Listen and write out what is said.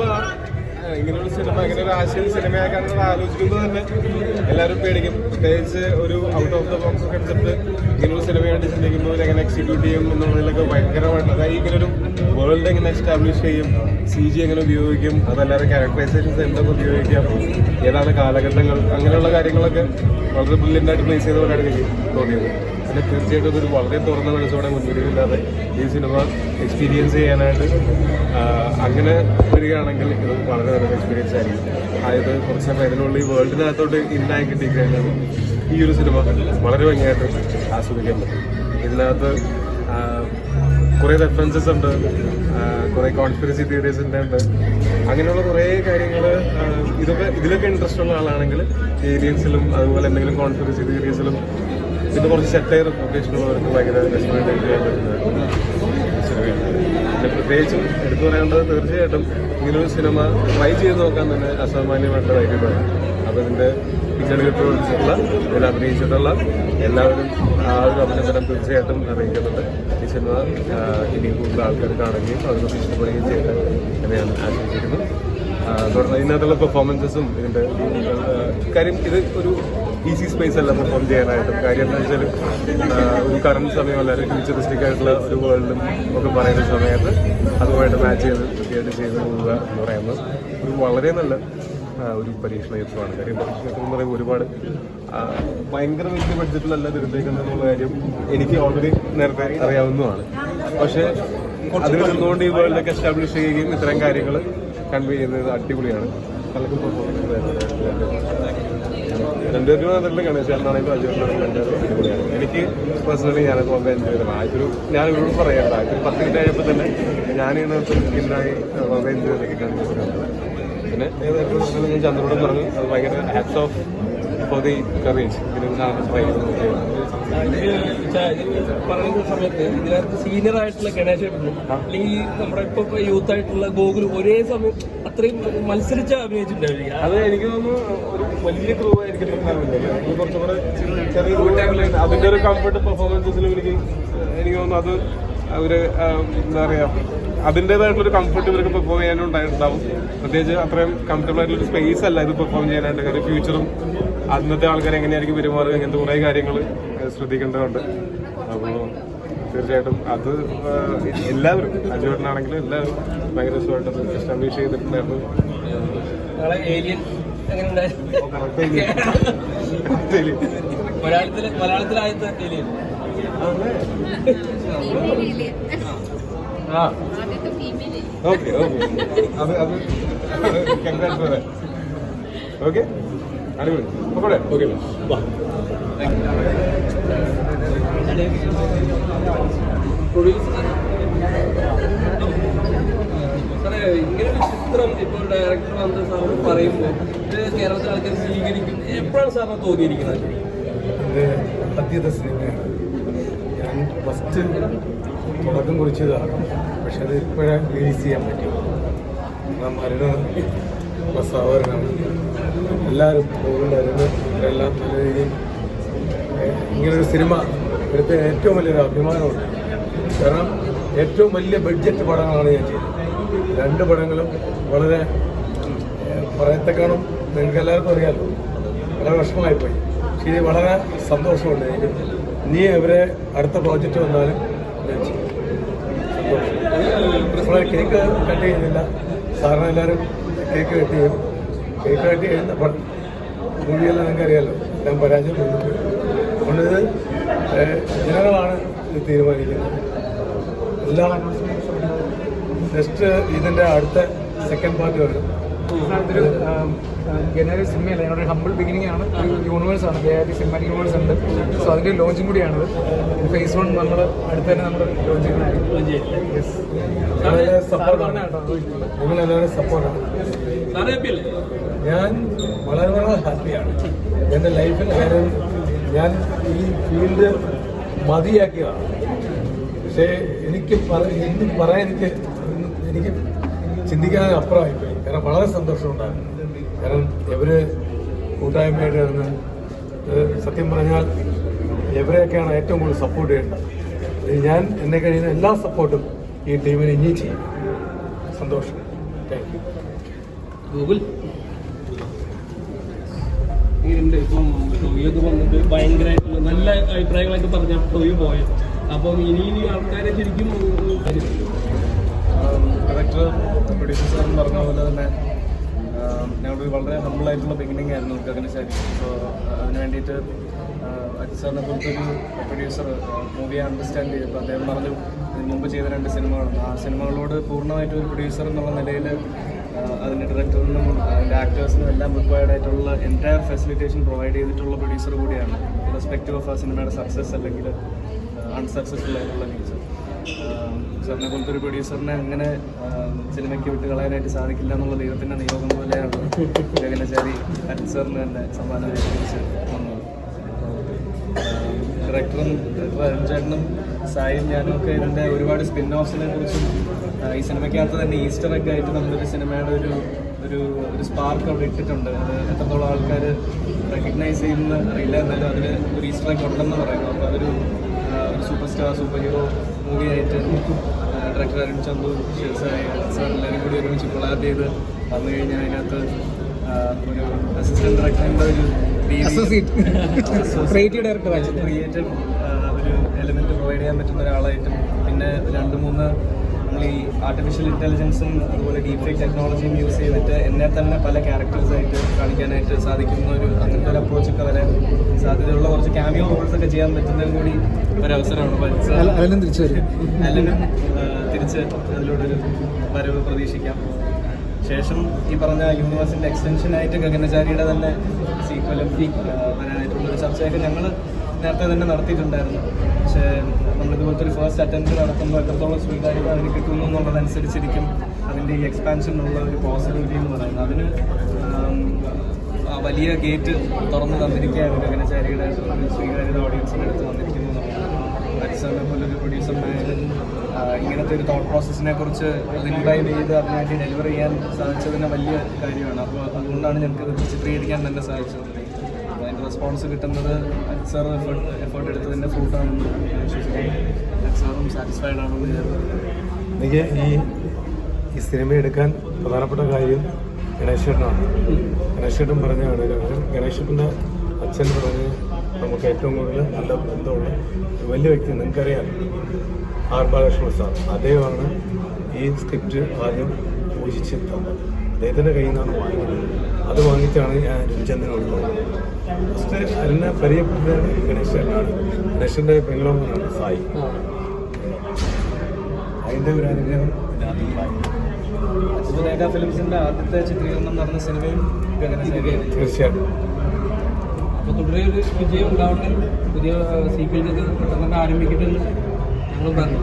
Cinema ഇങ്ങനെയുള്ള cinema ഇങ്ങനെ ഒരു ആശയം സിനിമയാക്കാനുള്ള ആലോചിക്കുമ്പോൾ തന്നെ എല്ലാവരും പേടിക്കും. പ്രത്യേകിച്ച് ഒരു out of the box concept ഇങ്ങനെയുള്ള സിനിമയായിട്ട് ചിന്തിക്കുമ്പോൾ എങ്ങനെ എക്സിക്യൂട്ട് ചെയ്യും എന്നുള്ളതിലൊക്കെ ഭയങ്കരമായിട്ട് അതായത് ഇങ്ങനെ ഒരു വേൾഡ് എങ്ങനെ എസ്റ്റാബ്ലിഷ് ചെയ്യും സി ജി എങ്ങനെ ഉപയോഗിക്കും അതല്ലാതെ ക്യാരക്ടറൈസേഷൻസ് എന്തൊക്കെ ഉപയോഗിക്കാം ഏതാണ് കാലഘട്ടങ്ങൾ അങ്ങനെയുള്ള കാര്യങ്ങളൊക്കെ വളരെ ബ്രില്യന്റ് ആയിട്ട് പ്ലേസ് ചെയ്ത പോലെയാണ് എനിക്ക് തോന്നിയത്. പിന്നെ തീർച്ചയായിട്ടും ഇതൊരു വളരെ തുറന്ന മനസ്സോടെ മുൻപിരിവില്ലാതെ ഈ സിനിമ എക്സ്പീരിയൻസ് ചെയ്യാനായിട്ട് അങ്ങനെ വരികയാണെങ്കിൽ ഇത് വളരെ നല്ലൊരു എക്സ്പീരിയൻസ് ആയിരിക്കും. അതായത് കുറച്ച് ഇതിനുള്ളിൽ വേൾഡിനകത്തോട്ട് ഇന്നായി കിട്ടിക്കഴിഞ്ഞാൽ ഈ ഒരു സിനിമ വളരെ ഭംഗിയായിട്ട് ആസ്വദിക്കാൻ പറ്റും. ഇതിനകത്ത് കുറേ റെഫറൻസസ് ഉണ്ട് കുറേ കോൺസ്പിറസി തിയറീസിന്റെ ഉണ്ട്. അങ്ങനെയുള്ള കുറേ കാര്യങ്ങൾ ഇതൊക്കെ ഇതിലൊക്കെ ഇൻട്രസ്റ്റ് ഉള്ള ആളാണെങ്കിൽ ഏരിയൻസിലും അതുപോലെ എന്തെങ്കിലും കോൺസ്പിറസി തിയറീസിലും പിന്നെ കുറച്ച് സെറ്റയർ ലൊക്കേഷനുള്ളവർക്ക് ഭയങ്കര രസമായിട്ട് ചെയ്യാൻ പറ്റുന്ന സിനിമയാണ് പിന്നെ പ്രത്യേകിച്ചും എടുത്തു പറയേണ്ടത് തീർച്ചയായിട്ടും ഇങ്ങനൊരു സിനിമ ട്രൈ ചെയ്ത് നോക്കാൻ തന്നെ അസാമാന്യമായിട്ടുള്ള ധൈര്യമാണ് അപ്പോൾ ഇതിന്റെ പിക്ചർ പ്രവർത്തിച്ചിട്ടുള്ള ഇതിൽ അഭിനയിച്ചിട്ടുള്ള എല്ലാവരും ആ ഒരു അഭിനന്ദനം തീർച്ചയായിട്ടും അറിയിക്കുന്നുണ്ട്. ഈ സിനിമ ഇനിയും കൂടുതൽ ആൾക്കാർ കാണുകയും അതിനൊക്കെ ഇഷ്ടപ്പെടുകയും ചെയ്യട്ടെ എന്ന് ഞാൻ ആശംസിക്കുന്നു. ഇതിനകത്തുള്ള പെർഫോമൻസസും ഇതിന്റെ കാര്യം ഇത് ഒരു ഈസി സ്പേസ് അല്ല പെർഫോം ചെയ്യാനായിട്ടും. കാര്യം എന്താ വെച്ചാൽ ഒരു കറണ്ട് സമയമല്ല ഒരു ഫ്യൂച്ചറിസ്റ്റിക് ആയിട്ടുള്ള ഒരു വേൾഡും ഒക്കെ പറയുന്ന സമയത്ത് അതുമായിട്ട് മാച്ച് ചെയ്ത് കൃത്യമായിട്ട് ചെയ്ത് പോവുക എന്ന് പറയുന്നത് ഒരു വളരെ നല്ല ഒരു പരീക്ഷണ യുദ്ധമാണ് കാര്യം പരീക്ഷണ യന്ത്രം എന്ന് പറയുമ്പോൾ ഒരുപാട് ഭയങ്കര വലിയ ബഡ്ജറ്റിലല്ല തിരുത്തേക്കുന്നതെന്നുള്ള കാര്യം എനിക്ക് ഓൾറെഡി നേരത്തെ അറിയാവുന്നതാണ്. പക്ഷേ അതിൽ നിന്നുകൊണ്ട് ഈ വേൾഡൊക്കെ എസ്റ്റാബ്ലിഷ് ചെയ്യുകയും ഇത്തരം കാര്യങ്ങൾ കൺവേ ചെയ്യുന്നത് അടിപൊളിയാണ്. രണ്ടുപേരും. നല്ല ഗണേശാണെങ്കിലും അടിപൊളിയാണ്. എനിക്ക് പേഴ്സണലി ഞാൻ ബോംബെ എൻജോയ് ചെയ്തത് ആദ്യൊരു ഞാൻ ഇവരോട് പറയണ്ട ആദ്യൊരു പത്ത് മിനിറ്റ് ആയപ്പോൾ തന്നെ ഞാൻ ഇതിനകത്ത് സ്കിന്നായി ബോംബെ എൻജോയ് ചെയ്തൊക്കെ പിന്നെ ഞാൻ ചന്ദ്രനോടും പറഞ്ഞു അത് ഭയങ്കര hats off for the courage പറയുന്ന സമയത്ത് ഇതിനകത്ത് സീനിയർ ആയിട്ടുള്ള ഗണേശ അല്ലെങ്കിൽ നമ്മുടെ ഇപ്പൊ യൂത്ത് ആയിട്ടുള്ള ഗോകുൽ ഒരേ സമയം അത്രയും മത്സരിച്ച് അഭിനയിച്ചിട്ടുണ്ടാവില്ല അത് എനിക്ക് തോന്നുന്നു ഒരു വലിയ ക്രൂ ആയിരിക്കും ചെറിയ ഒരു കംഫർട്ട് എനിക്ക് എനിക്ക് തോന്നുന്നു അത് അവർ എന്താ പറയാ അതിന്റെതായിട്ടുള്ള ഒരു കംഫർട്ട് ഇവർക്ക് പെർഫോം ചെയ്യാനും ഉണ്ടായിട്ടുണ്ടാവും പ്രത്യേകിച്ച് അത്രയും കംഫർട്ടബിൾ ആയിട്ടുള്ള സ്പേസ് അല്ല ഇത് പെർഫോം ചെയ്യാനായിട്ട്. കാര്യം ഫ്യൂച്ചറും അന്നത്തെ ആൾക്കാർ എങ്ങനെയായിരിക്കും പെരുമാറുക? ഇങ്ങനത്തെ കുറേ കാര്യങ്ങൾ ശ്രദ്ധിക്കേണ്ടതുണ്ട്. അപ്പോൾ തീർച്ചയായിട്ടും അത് എല്ലാവരും അജുവേട്ടനാണെങ്കിലും എല്ലാവരും ഭയങ്കര രസമായിട്ട് എസ്റ്റാബ്ലിഷ് ചെയ്തിട്ടുണ്ടായിരുന്നു. Okay okay. അത് അത് ഓക്കെ? അടിപൊളി. പോകട്ടെ ഓക്കെ സാറേ ഇങ്ങനെ ഒരു ചിത്രം ഇപ്പോൾ ഡയറക്ടർ വന്ന് സാറിന് പറയുമ്പോൾ ഇത് കേരളത്തിലെ ആൾക്കാർ സ്വീകരിക്കും. എപ്പോഴാണ് സാറിന് തോന്നിയിരിക്കുന്നത്? ആദ്യത്തെ സിനിമയാണ് ഞാൻ ഫസ്റ്റ് തുടക്കം കുറിച്ചതാണ്. പക്ഷെ അത് ഇപ്പോഴാണ് റിലീസ് ചെയ്യാൻ പറ്റും കാരണം അരുണ് പ്രസാവരനാണ് എല്ലാവരും പോകുന്നുണ്ടായിരുന്നു എല്ലാം നല്ല രീതിയിൽ ഇങ്ങനൊരു സിനിമ എടുത്ത ഏറ്റവും വലിയൊരു അഭിമാനമുണ്ട്. കാരണം ഏറ്റവും വലിയ ബഡ്ജറ്റ് പടങ്ങളാണ് ഞാൻ ചെയ്തത്. രണ്ട് പടങ്ങളും വളരെ പറയത്തക്കാണും നിങ്ങൾക്ക് എല്ലാവർക്കും അറിയാമല്ലോ വളരെ വിഷമമായിപ്പോയി. പക്ഷേ ഇത് വളരെ സന്തോഷമുണ്ട് എനിക്ക്. നീ ഇവരെ അടുത്ത പ്രോജക്റ്റ് വന്നാലും ഞാൻ ചെയ്യും. സന്തോഷം. നമ്മളെ കേക്ക് കട്ട് ചെയ്യുന്നില്ല. സാറിന് എല്ലാവരും കേക്ക് കട്ട് ചെയ്യും. കേക്ക് കട്ട് ചെയ്യുന്ന മൂവിയെല്ലാം നിങ്ങൾക്ക് അറിയാമല്ലോ ഞാൻ പരാജയം വന്നിട്ട് അതുകൊണ്ട് ഇത് ഏഹ്, ജനങ്ങളാണ് ഇത് തീരുമാനിക്കുന്നത്. എല്ലാം നെക്സ്റ്റ് ഇതിന്റെ അടുത്ത സെക്കൻഡ് പാർട്ട് വരും. ജനുവരി സിനിമയല്ല ഞങ്ങളുടെ ഹമ്പിൾ ബിഗിനിങ് ആണ്. ഒരു യൂണിവേഴ്സ് ആണ്. ജെ സിനിമാറ്റിക് യൂണിവേഴ്സ് ഉണ്ട്. സോ അതിന്റെ ലോഞ്ചും കൂടിയാണിത് ഫേസ് വൺ നമ്മൾ അടുത്ത് തന്നെ നമ്മൾ ലോഞ്ച് നിങ്ങളെല്ലാവരും സപ്പോർട്ടാണ് ഞാൻ വളരെ വളരെ ഹാപ്പിയാണ് എന്റെ ലൈഫിൽ കാര്യം ഞാൻ ഈ ഫീൽഡ് മതിയാക്കിയതാണ്. പക്ഷേ എനിക്ക് പറ ഇന്ന് പറയാൻ എനിക്ക് എനിക്ക് ചിന്തിക്കാൻ അപ്പുറമായിപ്പോയി കാരണം വളരെ സന്തോഷമുണ്ടായിരുന്നു. കാരണം ഇവർ കൂട്ടായ്മയായിട്ട് ഇത് സത്യം പറഞ്ഞാൽ ഇവരെയൊക്കെയാണ് ഏറ്റവും കൂടുതൽ സപ്പോർട്ട് ചെയ്യേണ്ടത് ഇത് ഞാൻ എന്നെ കഴിയുന്ന എല്ലാ സപ്പോർട്ടും ഈ ടീമിന് ഇനിയും ചെയ്യും സന്തോഷം താങ്ക് യു ഗൂഗിൾ ഇപ്പം വന്നിട്ട് ഭയങ്കരമായിട്ടുള്ള നല്ല അഭിപ്രായങ്ങളൊക്കെ പറഞ്ഞ ടോയ് പോയത് അപ്പം ഇനി ഇനി ആൾക്കാരെ ശരിക്കും ഡയറക്ടർ പ്രൊഡ്യൂസർ സാറും പറഞ്ഞ പോലെ തന്നെ ഞങ്ങൾ വളരെ ഹമ്പിളായിട്ടുള്ള ബിഗിനിങ് ആയിരുന്നു ഗഗനശാലി സോ അതിന് വേണ്ടിയിട്ട് അജിത് സാറിനെ പോലത്തൊരു പ്രൊഡ്യൂസർ മൂവി അണ്ടർസ്റ്റാൻഡ് ചെയ്തപ്പോൾ അദ്ദേഹം പറഞ്ഞു മുമ്പ് ചെയ്ത രണ്ട് സിനിമകളും ആ സിനിമകളോട് പൂർണമായിട്ടും ഒരു പ്രൊഡ്യൂസർ എന്നുള്ള നിലയിൽ അതിന്റെ ഡയറക്ടറിനും അതിന്റെ ആക്ടേഴ്സിനും എല്ലാം റിക്വയർഡ് ആയിട്ടുള്ള എന്റയർ ഫെസിലിറ്റേഷൻ പ്രൊവൈഡ് ചെയ്തിട്ടുള്ള പ്രൊഡ്യൂസർ കൂടിയാണ്. റെസ്പെക്റ്റീവ് ഓഫ് ആ സിനിമയുടെ സക്സസ് അല്ലെങ്കിൽ അൺസക്സസ്ഫുൾ ആയിട്ടുള്ള നേച്ചർ സാറിനെ പോലത്തെ ഒരു പ്രൊഡ്യൂസറിനെ അങ്ങനെ സിനിമയ്ക്ക് വിട്ട് കളയാനായിട്ട് സാധിക്കില്ല എന്നുള്ള ദൈവത്തിന്റെ നിയോഗം പോലെയാണ് ഗഗനചാരി അജിത് സാറിന് തന്നെ സമ്മാനം ഏൽപ്പിച്ച് വന്നത് ഡയറക്ടറും ഡയറക്ടർ അരുൺ ചേട്ടനും സായും ഞാനും ഒക്കെ ഇതിന്റെ ഒരുപാട് സ്പിൻ ഓഫ്സിനെ കുറിച്ചും ഈ സിനിമയ്ക്കകത്ത് തന്നെ ഈസ്റ്റർ ഒക്കെ ആയിട്ട് നമ്മളൊരു സിനിമയുടെ ഒരു ഒരു ഒരു സ്പാർക്ക് അവിടെ ഇട്ടിട്ടുണ്ട്. അത് എത്രത്തോളം ആൾക്കാർ റെക്കഗ്നൈസ് ചെയ്യുന്ന അറിയില്ല. എന്നാലും അതിൽ ഒരു ഈസ്റ്റർ ഒക്കെ ഉണ്ടെന്ന് പറയുന്നു. അപ്പോൾ അതൊരു super star super hero movie ആയിട്ട് ഡയറക്ടർ അരുൺ ചന്ദു ഷെൽസായ സാർ എല്ലാവരും കൂടി ഒരുമിച്ച് കൊളാബ് ചെയ്ത് വന്നു കഴിഞ്ഞാൽ അതിനകത്ത് ഒരു അസിസ്റ്റന്റ് ഡയറക്ടറിന്റെ ഒരു ക്രിയേറ്റീവ് ഡയറക്ടർ. ക്രിയേറ്റീവ് ഒരു എലിമെന്റ് പ്രൊവൈഡ് ചെയ്യാൻ പറ്റുന്ന ഒരാളായിട്ടും പിന്നെ രണ്ട് മൂന്ന് നമ്മൾ ഈ ആർട്ടിഫിഷ്യൽ ഇന്റലിജൻസും അതുപോലെ ഡീപ് ഫേക്ക് ടെക്നോളജിയും യൂസ് ചെയ്തിട്ട് എന്നെ തന്നെ പല ക്യാരക്ടേഴ്സായിട്ട് കാണിക്കാനായിട്ട് സാധിക്കുന്ന ഒരു അങ്ങനത്തെ ഒരു അപ്രോച്ചൊക്കെ വരാൻ സാധ്യതയുള്ള കുറച്ച് ക്യാമിയോ റോൾസ് ഒക്കെ ചെയ്യാൻ പറ്റുന്നതും കൂടി ഒരു അവസരമാണ് പഠിച്ചത് അല്ലെന്നും തിരിച്ചു വരും. അല്ലെങ്കിലും ആ, തിരിച്ച് അതിലൂടെ ഒരു വരവ് പ്രതീക്ഷിക്കാം. ശേഷം ഈ പറഞ്ഞ യൂണിവേഴ്സിന്റെ എക്സ്റ്റൻഷൻ ആയിട്ട് ഗഗനചാരിയുടെ തന്നെ സീക്വലും വരാനായിട്ടുള്ള ഒരു ചർച്ചയൊക്കെ ഞങ്ങൾ നേരത്തെ തന്നെ നടത്തിയിട്ടുണ്ടായിരുന്നു. പക്ഷേ നമ്മളിതുപോലത്തെ ഒരു ഫസ്റ്റ് അറ്റംപ്റ്റ് നടത്തുമ്പോൾ എത്രത്തോളം സ്വീകാര്യത അതിന് കിട്ടുന്നു എന്നുള്ളതനുസരിച്ചിരിക്കും അതിന്റെ ഈ എക്സ്പാൻഷൻ ഉള്ള ഒരു പോസിബിലിറ്റി എന്ന് പറയുന്നത്. അതിന് വലിയ ഗേറ്റ് തുറന്നു തന്നിരിക്കുകയാണ് ഗഗനചാരിയുടെ സ്വീകാര്യത ഓഡിയൻസിന്റെ അടുത്ത് വന്നിരിക്കുന്നു പരിസറിനെ പോലൊരു പ്രൊഡ്യൂസറിനായാലും ഇങ്ങനത്തെ ഒരു തോട്ട് പ്രോസസ്സിനെ കുറിച്ച് ഇൻവൈവ് ചെയ്ത് അതിനായിട്ട് ഡെലിവർ ചെയ്യാൻ സാധിച്ചതിന് വലിയ കാര്യമാണ്. അപ്പോൾ അതുകൊണ്ടാണ് ഞങ്ങൾക്ക് ചിത്രീകരിക്കാൻ തന്നെ സാധിച്ചത്. റെസ്പോൺസ് കിട്ടുന്നത് സാർ എഫേർട്ട് എഫേർട്ട് എടുത്തതിന്റെ ഫ്രൂട്ടാണെന്ന് വിശ്വസിക്കുന്നു. സാറ്റിസ്ഫൈഡ് ആണെന്ന് എനിക്ക് ഈ ഈ സിനിമ എടുക്കാൻ പ്രധാനപ്പെട്ട കാര്യം ഗണേശേട്ടനാണ് ഗണേശേട്ടൻ പറഞ്ഞാണ് ഗണേശേട്ടന്റെ അച്ഛൻ പറഞ്ഞ് നമുക്ക് ഏറ്റവും കൂടുതൽ നല്ല ബന്ധമുള്ള ഒരു വലിയ വ്യക്തി നിങ്ങൾക്കറിയാം. R Balakrishna sir. അദ്ദേഹമാണ് ഈ സ്ക്രിപ്റ്റ് ആദ്യം പൂജിച്ച് തന്നത്. അദ്ദേഹത്തിന്റെ കയ്യിൽ നിന്നാണ് വാങ്ങിയത്. അത് വാങ്ങിച്ചാണ് ഞാൻ രവിചന്ദ്രനോട് പോകുന്നത് ഫസ്റ്റ് എന്നെ പരിചയപ്പെട്ടത് ഗണേശനാണ് ഗണേശന്റെ പെങ്ങളോനാണ് സായി. അതിന്റെ ഒരു അനുഗ്രഹം ഫിലിംസിന്റെ ഫിലിംസിന്റെ ആദ്യത്തെ ചിത്രീകരണം നടന്ന സിനിമയും തീർച്ചയായിട്ടും. അപ്പോൾ തുടരെ ഒരു വിജയം ഉണ്ടാവട്ടെ. പുതിയ സീക്വൽ ആരംഭിക്കട്ടെ എന്ന് ഞങ്ങൾ പറഞ്ഞു